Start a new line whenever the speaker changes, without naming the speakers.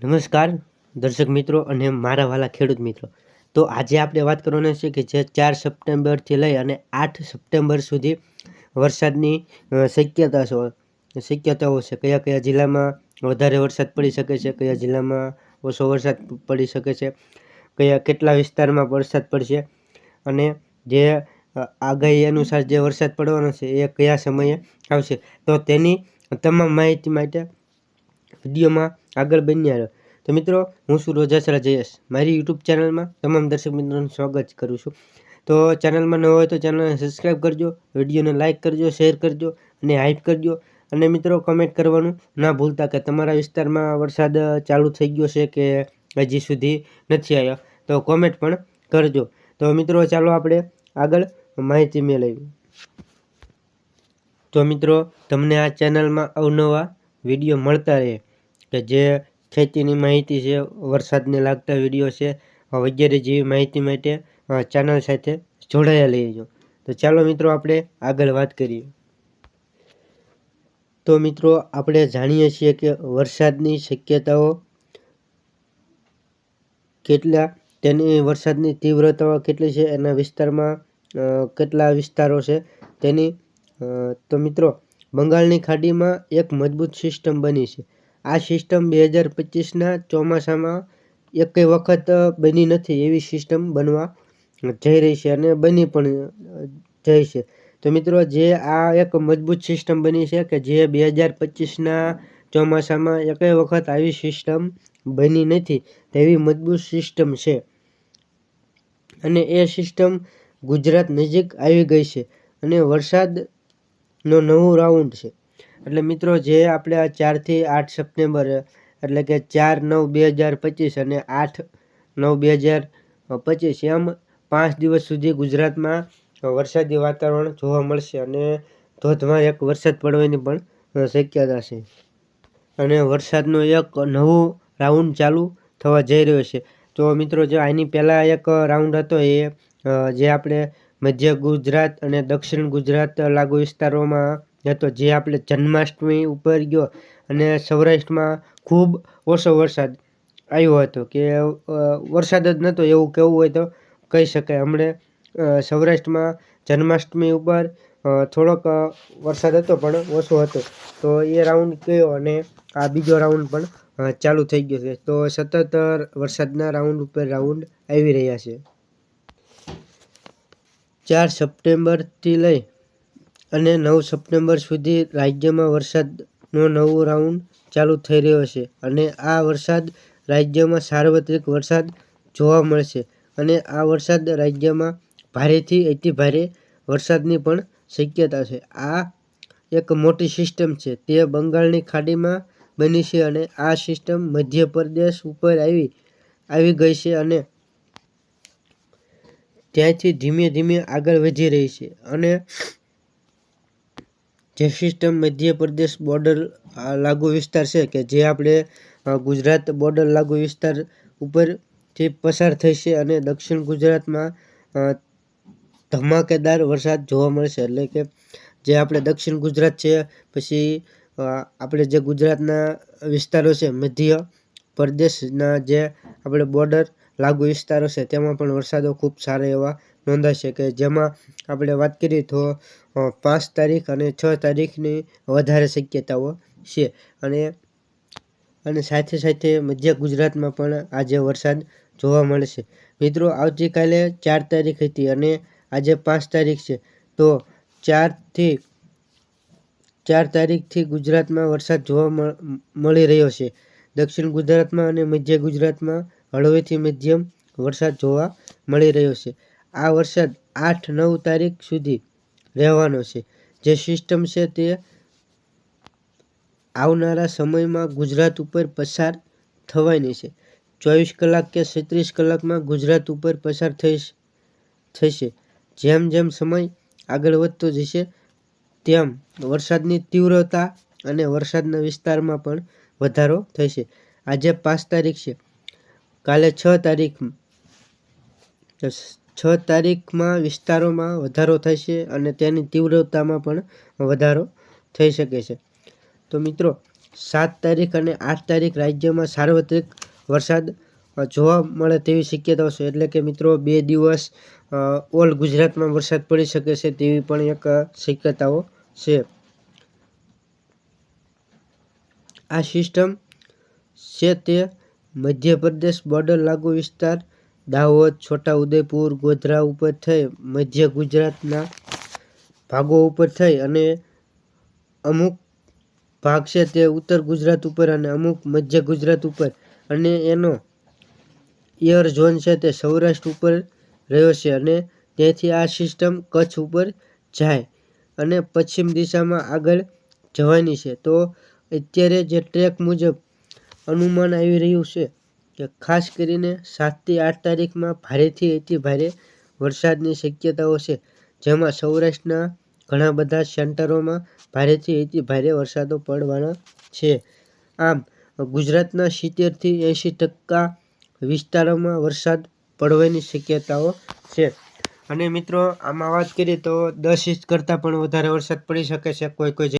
નમસ્કાર, દર્શક મિત્રો અને મારા વાલા ખેડૂત મિત્રો. તો આજે આપણે વાત કરવાની છે કે જે ચાર સપ્ટેમ્બરથી લઈ અને આઠ સપ્ટેમ્બર સુધી વરસાદની શક્યતા છે શક્યતાઓ છે. કયા કયા જિલ્લામાં વધારે વરસાદ પડી શકે છે? કયા જિલ્લામાં ઓછો વરસાદ પડી શકે છે? કયા, કેટલા વિસ્તારમાં વરસાદ પડશે? અને જે આગાહી અનુસાર જે વરસાદ પડવાનો છે એ કયા સમયે આવશે? તો તેની તમામ માહિતી માટે વિડીયોમાં આગળ બન્યા રહો. તો મિત્રો, હું છું રોજાસરા જયેશ. મારી યુટ્યુબ ચેનલમાં તમામ દર્શક મિત્રોનું સ્વાગત કરું છું. તો ચેનલમાં ન હોય તો ચેનલને સબસ્ક્રાઈબ કરજો, વિડીયોને લાઇક કરજો, શેર કરજો અને હાઇપ કરજો. અને મિત્રો કમેન્ટ કરવાનું ના ભૂલતા કે તમારા વિસ્તારમાં વરસાદ ચાલુ થઈ ગયો છે કે હજી સુધી નથી આવ્યો, તો કોમેન્ટ પણ કરજો. તો મિત્રો, ચાલો આપણે આગળ માહિતી મેળવી તો મિત્રો, તમને આ ચેનલમાં અવનવા વીડિયો મળતા રહે. કે જે ખેતીની માહિતી છે વરસાદને લાગતા વીડિયો છે વગેરે જેવી માહિતી માટે ચેનલ સાથે જોડાયા લેજો. તો ચાલો મિત્રો આપણે આગળ વાત કરીએ. તો મિત્રો આપણે જાણીએ છીએ કે વરસાદની શક્યતાઓ કેટલા, તેની વરસાદની તીવ્રતાઓ કેટલી છે, એના વિસ્તારમાં કેટલા વિસ્તારો છે, તેની તો મિત્રો બંગાળની ખાડીમાં એક મજબૂત સિસ્ટમ બની છે. આ સિસ્ટમ બે હજાર પચીસના ચોમાસામાં એકે વખત બની નથી એવી સિસ્ટમ બનવા જઈ રહી છે અને બની પણ જઈ છે. તો મિત્રો, જે આ એક મજબૂત સિસ્ટમ બની છે કે જે બે હજાર પચીસના ચોમાસામાં એકે વખત આવી સિસ્ટમ બની નથી તેવી મજબૂત સિસ્ટમ છે. અને એ સિસ્ટમ ગુજરાત નજીક આવી ગઈ છે અને વરસાદનો નવો રાઉન્ડ છે. એટલે મિત્રો જે આપણે આ ચારથી આઠ સપ્ટેમ્બર, એટલે કે ચાર નવ બે હજાર પચીસ અને આઠ નવ બે હજાર પચીસ, એમ પાંચ દિવસ સુધી ગુજરાતમાં વરસાદી વાતાવરણ જોવા મળશે અને ધોધમાર એક વરસાદ પડવાની પણ શક્યતા છે. અને વરસાદનો એક નવો રાઉન્ડ ચાલુ થવા જઈ રહ્યો છે. તો મિત્રો જો આની પહેલાં એક રાઉન્ડ હતો એ જે આપણે મધ્ય ગુજરાત અને દક્ષિણ ગુજરાત લાગુ વિસ્તારોમાં હતો જે આપણે જન્માષ્ટમી ઉપર ગયો અને સૌરાષ્ટ્રમાં ખૂબ ઓછો વરસાદ આવ્યો હતો કે વરસાદ જ નહોતો એવું કહેવું હોય તો કહી શકાય. હમણે સૌરાષ્ટ્રમાં જન્માષ્ટમી ઉપર થોડોક વરસાદ હતો પણ ઓછો હતો. તો એ રાઉન્ડ ગયો અને આ બીજો રાઉન્ડ પણ ચાલુ થઈ ગયો છે. તો સતત વરસાદના રાઉન્ડ ઉપર રાઉન્ડ આવી રહ્યા છે. ચાર સપ્ટેમ્બરથી લઈ અને નવ સપ્ટેમ્બર સુધી રાજ્યમાં વરસાદનો નવો રાઉન્ડ ચાલુ થઈ રહ્યો છે અને આ વરસાદ રાજ્યમાં સાર્વત્રિક વરસાદ જોવા મળશે અને આ વરસાદ રાજ્યમાં ભારેથી અતિ ભારે વરસાદની પણ શક્યતા છે. આ એક મોટી સિસ્ટમ છે. તે બંગાળની ખાડીમાં બની છે અને આ સિસ્ટમ મધ્યપ્રદેશ ઉપર આવી આવી ગઈ છે અને ત્યાંથી ધીમે ધીમે આગળ વધી રહી છે અને જે સિસ્ટમ મધ્યપ્રદેશ બોર્ડર લાગુ વિસ્તાર છે કે જે આપણે ગુજરાત બોર્ડર લાગુ વિસ્તાર ઉપરથી પસાર થઈ છે અને દક્ષિણ ગુજરાતમાં ધમાકેદાર વરસાદ જોવા મળશે. એટલે કે જે આપણે દક્ષિણ ગુજરાત છે, પછી આપણે જે ગુજરાતના વિસ્તારો છે મધ્ય પ્રદેશના જે આપણે બોર્ડર લાગુ વિસ્તારો છે, તેમાં પણ વરસાદો ખૂબ સારા એવા નોંધાશે કે જેમાં આપણે વાત કરીએ તો પાંચ તારીખ અને છ તારીખની વધારે શક્યતાઓ છે. અને અને સાથે સાથે મધ્ય ગુજરાતમાં પણ આજે વરસાદ જોવા મળશે મિત્રો, આવતીકાલે ચાર તારીખ હતી અને આજે પાંચ તારીખ છે. તો ચારથી, ચાર તારીખથી ગુજરાતમાં વરસાદ જોવા મળ, મળી રહ્યો છે. દક્ષિણ ગુજરાતમાં અને મધ્ય ગુજરાતમાં હળવેથી મધ્યમ વરસાદ જોવા મળી રહ્યો છે. આ વરસાદ આઠ નવ તારીખ સુધી રહેવાનો છે. જે સિસ્ટમ છે તે આવનારા સમયમાં ગુજરાત ઉપર પસાર થવાની છે. ચોવીસ કલાક કે છત્રીસ કલાકમાં ગુજરાત ઉપર પસાર થઈ થશે જેમ જેમ સમય આગળ વધતો જશે, તેમ વરસાદની તીવ્રતા અને વરસાદના વિસ્તારમાં પણ વધારો થશે. આજે પાંચ તારીખ છે. કાલે છ તારીખ છ તારીખમાં વિસ્તારોમાં વધારો થશે અને તેની તીવ્રતામાં પણ વધારો થઈ શકે છે. તો મિત્રો, સાત તારીખ અને આઠ તારીખ રાજ્યમાં સાર્વત્રિક વરસાદ જોવા મળે તેવી શક્યતાઓ છે. એટલે કે મિત્રો, બે દિવસ ઓલ ગુજરાતમાં વરસાદ પડી શકે છે તેવી પણ એક શક્યતાઓ છે. આ સિસ્ટમ છે તે મધ્યપ્રદેશ બોર્ડર લાગુ વિસ્તાર દાહોદ છોટા ઉદેપુર ગોધરા ઉપર થઈ, મધ્ય ગુજરાતના ભાગો ઉપર થઈ અને અમુક ભાગ છે તે ઉત્તર ગુજરાત ઉપર અને અમુક મધ્ય ગુજરાત ઉપર. અને એનો એર ઝોન છે તે સૌરાષ્ટ્ર ઉપર રહ્યો છે અને તેથી આ સિસ્ટમ કચ્છ ઉપર જાય અને પશ્ચિમ દિશામાં આગળ જવાની છે. તો અત્યારે જે ટ્રેક મુજબ અનુમાન આવી રહ્યું છે કે ખાસ કરીને સાતથી આઠ તારીખમાં ભારેથી અતિ ભારે વરસાદની શક્યતાઓ છે. જેમાં સૌરાષ્ટ્રના ઘણા બધા સેન્ટરોમાં ભારેથી અતિ ભારે વરસાદો પડવાના છે. આમ, ગુજરાતના સિત્તેરથી એંશી ટકા વિસ્તારોમાં વરસાદ પડવાની શક્યતાઓ છે. અને મિત્રો, આમાં વાત કરીએ તો દસ ઇંચ કરતાં પણ વધારે વરસાદ પડી શકે છે કોઈ કોઈ